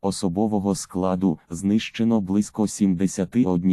Особового складу знищено близько 71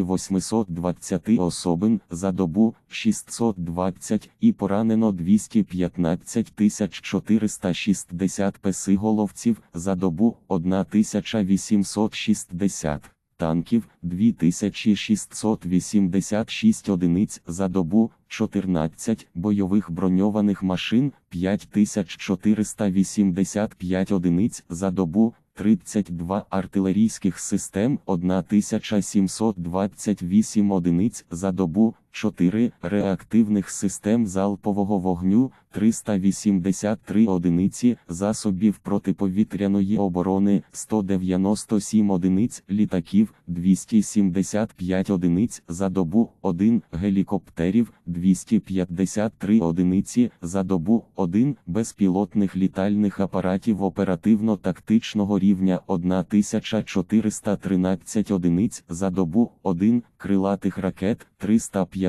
820 особин за добу 620 і поранено 215 460 песиголовців за добу 1860 танків 2686 одиниць за добу, 14 бойових броньованих машин 5485 одиниць за добу, 32 артилерійських систем 1728 одиниць за добу, 4 реактивних систем залпового вогню 383 одиниці засобів протиповітряної оборони 197 одиниць літаків 275 одиниць за добу 1 гелікоптерів 253 одиниці за добу 1 безпілотних літальних апаратів оперативно-тактичного рівня 1413 одиниць за добу 1 крилатих ракет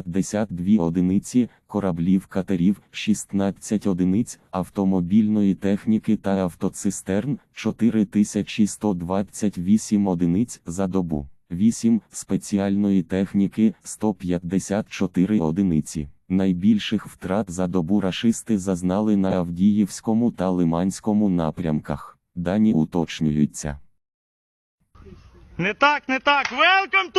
352 одиниці кораблів катерів 16 одиниць автомобільної техніки та автоцистерн 4128 одиниць за добу. 8 спеціальної техніки 154 одиниці. Найбільших втрат за добу рашисти зазнали на Авдіївському та Лиманському напрямках. Дані уточнюються. Не так, не так. Велком!